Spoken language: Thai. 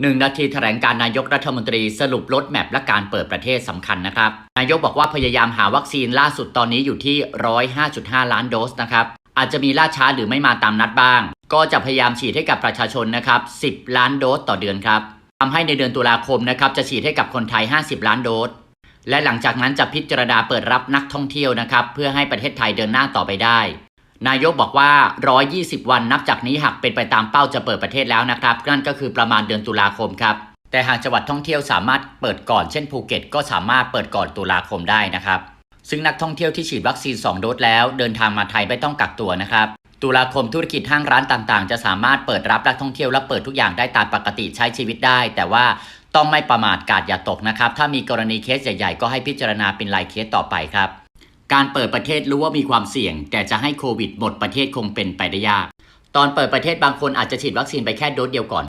หนึ่งนาทีแถลงการนายกรัฐมนตรีสรุปลดแมพและการเปิดประเทศสำคัญนะครับ นายกบอกว่าพยายามหาวัคซีนล่าสุดตอนนี้อยู่ที่ 105.5 ล้านโดสนะครับ อาจจะมีล่าช้าหรือไม่มาตามนัดบ้าง ก็จะพยายามฉีดให้กับประชาชนนะครับ 10 ล้านโดสต่อเดือนครับทำให้ในเดือนตุลาคมนะครับจะฉีดให้กับคนไทย 50 ล้านโดส และหลังจากนั้นจะพิจารณาเปิดรับนักท่องเที่ยวนะครับเพื่อให้ประเทศไทยเดินหน้าต่อไปได้ นายกบอกว่า 120 วันนับจากนี้หากเป็นไปตามเป้าจะเปิดประเทศแล้วนะครับ นั่นก็คือประมาณเดือนตุลาคมครับ แต่หากจังหวัดท่องเที่ยวสามารถเปิดก่อนเช่นภูเก็ตก็สามารถเปิดก่อนตุลาคมได้นะครับ ซึ่งนักท่องเที่ยวที่ฉีดวัคซีน 2 โดสแล้ว เดินทางมาไทยไม่ต้องกักตัวนะครับ ตุลาคมธุรกิจห้างร้านต่างๆ จะสามารถเปิดรับนักท่องเที่ยวและเปิดทุกอย่างได้ตามปกติใช้ชีวิตได้ แต่ว่าต้องไม่ประมาทกาดอย่าตกนะครับ ถ้ามีกรณีเคสใหญ่ๆ ก็ให้พิจารณาเป็นรายเคสต่อไปครับ การเปิดประเทศรู้ว่ามีความเสี่ยง แต่จะให้โควิดหมดประเทศคงเป็นไปได้ยาก ตอนเปิดประเทศบางคนอาจจะฉีดวัคซีนไปแค่โดสเดียวก่อน